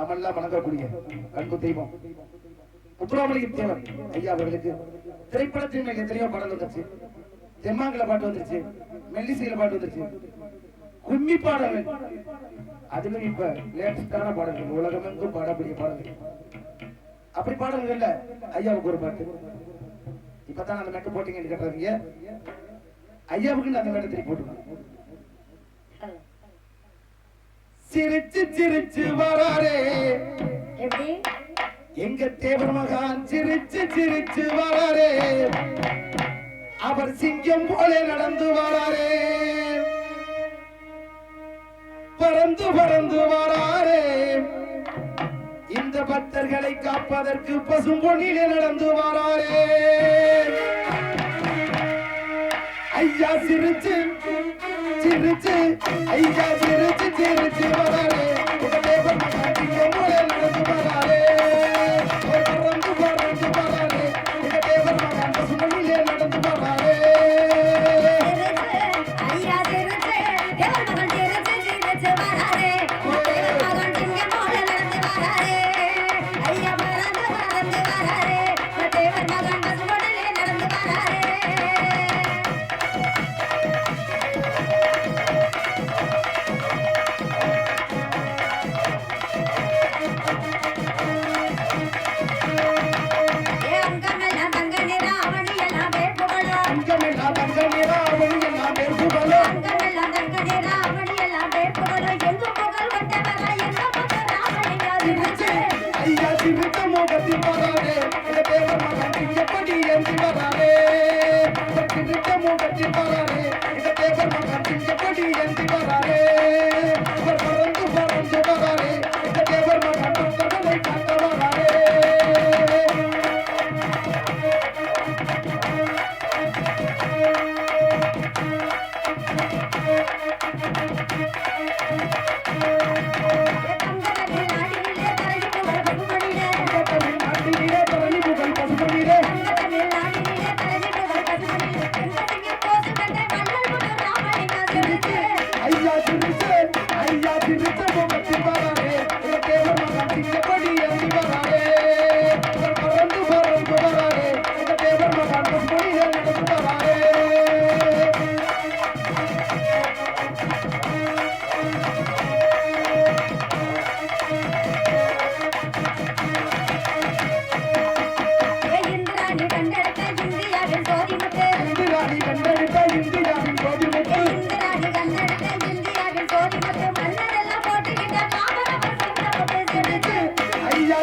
நாமெல்லாம் வணங்கக்கூடிய கண்பு தெய்வம். முத்துராமலிங்க தேவன் ஐயா அவர்களுக்கு திரைப்படத்தின் மேல எத்தனையோ பாடல் வந்துருச்சு. தெம்மாங்கல பாட்டு வந்துருச்சு மெல்லிசையில பாட்டு வந்துருச்சு. கும்மி பாடல்கள். அதுல இப்ப லேட்டஸ்டான பாடல்கள். உலகமெங்கும் பாடக்கூடிய பாடல்கள். அப்படி பாடல்கள் பாடல்கள்ல ஐயாவுக்கு ஒரு பாட்டு. இப்பதான் அந்த மெட்டு போட்டிங்கன்னு கேட்டாங்க ஐயாவுக்கு அந்த மெட்டை திருப்பி சிரிச்சு சிரிச்சு வராரே எப்படி? எங்க தேவர் மகான் சிரிச்சு சிரிச்சு வராரே அவர் சிங்கம் போல நடந்து வராரே பறந்து பறந்து வராரே இந்த பக்தர்களை காப்பதற்கு பசும் பொன்னிலே நடந்து வராரே ஐயா சிரிச்சு சிரிச்சு ஐயா சிரிச்சு சிரிச்சு வராரு உங்க டேபிள் மாட்டிக்க முறை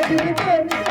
绝对